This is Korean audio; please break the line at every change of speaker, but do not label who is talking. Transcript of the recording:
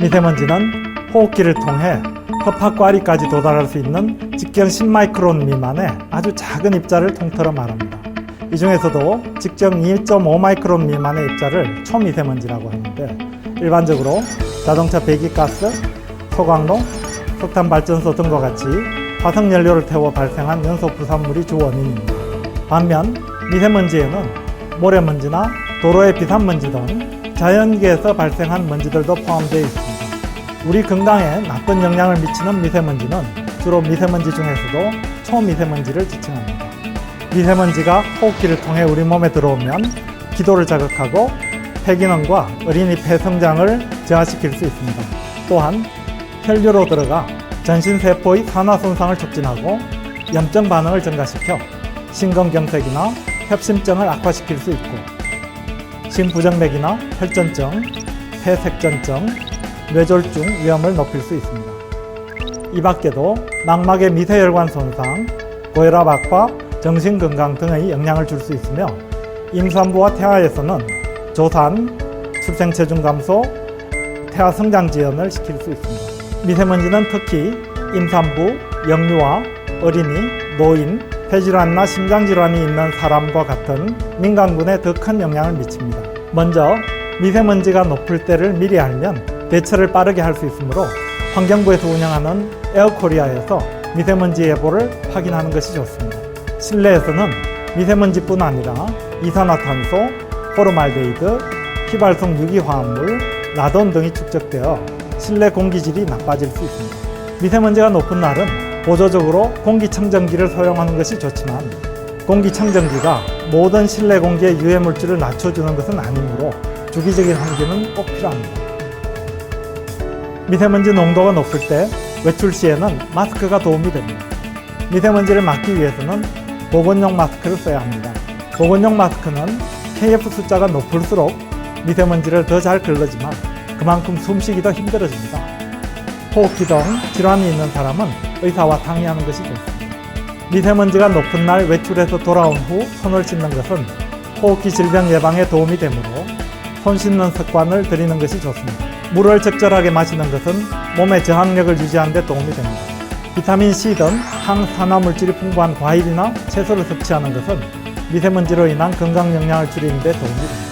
미세먼지는 호흡기를 통해 흡합과리까지 도달할 수 있는 직경 10마이크론 미만의 아주 작은 입자를 통틀어 말합니다. 이 중에서도 직경 2.5마이크론 미만의 입자를 초미세먼지라고 하는데 일반적으로 자동차 배기가스, 소광로, 석탄 발전소 등과 같이 화석 연료를 태워 발생한 연소 부산물이 주 원인입니다. 반면 미세먼지에는 모래먼지나 도로의 비산먼지 등 자연계에서 발생한 먼지들도 포함되어 있습니다. 우리 건강에 나쁜 영향을 미치는 미세먼지는 주로 미세먼지 중에서도 초미세먼지를 지칭합니다. 미세먼지가 호흡기를 통해 우리 몸에 들어오면 기도를 자극하고 폐기능과 어린이 폐 성장을 저하시킬 수 있습니다. 또한 혈류로 들어가 전신 세포의 산화 손상을 촉진하고 염증 반응을 증가시켜 심근경색이나 협심증을 악화시킬 수 있고 심부정맥이나 혈전증, 폐색전증, 뇌졸중 위험을 높일 수 있습니다. 이 밖에도 망막의 미세혈관 손상, 고혈압 악화, 정신건강 등의 영향을 줄 수 있으며 임산부와 태아에서는 조산, 출생체중 감소, 태아 성장 지연을 시킬 수 있습니다. 미세먼지는 특히 임산부, 영유아, 어린이, 노인, 폐질환이나 심장질환이 있는 사람과 같은 민간군에 더 큰 영향을 미칩니다. 먼저 미세먼지가 높을 때를 미리 알면 대처를 빠르게 할 수 있으므로 환경부에서 운영하는 에어코리아에서 미세먼지 예보를 확인하는 것이 좋습니다. 실내에서는 미세먼지뿐 아니라 이산화탄소, 포르말데이드, 휘발성 유기화합물, 라돈 등이 축적되어 실내 공기질이 나빠질 수 있습니다. 미세먼지가 높은 날은 보조적으로 공기청정기를 사용하는 것이 좋지만 공기청정기가 모든 실내 공기의 유해 물질을 낮춰주는 것은 아니므로 주기적인 환기는 꼭 필요합니다. 미세먼지 농도가 높을 때 외출 시에는 마스크가 도움이 됩니다. 미세먼지를 막기 위해서는 보건용 마스크를 써야 합니다. 보건용 마스크는 KF 숫자가 높을수록 미세먼지를 더 잘 걸러지만 그만큼 숨쉬기 더 힘들어집니다. 호흡기 등 질환이 있는 사람은 의사와 상의하는 것이 좋습니다. 미세먼지가 높은 날 외출해서 돌아온 후 손을 씻는 것은 호흡기 질병 예방에 도움이 되므로 손 씻는 습관을 들이는 것이 좋습니다. 물을 적절하게 마시는 것은 몸의 저항력을 유지하는 데 도움이 됩니다. 비타민 C 등 항산화 물질이 풍부한 과일이나 채소를 섭취하는 것은 미세먼지로 인한 건강 영향을 줄이는 데 도움이 됩니다.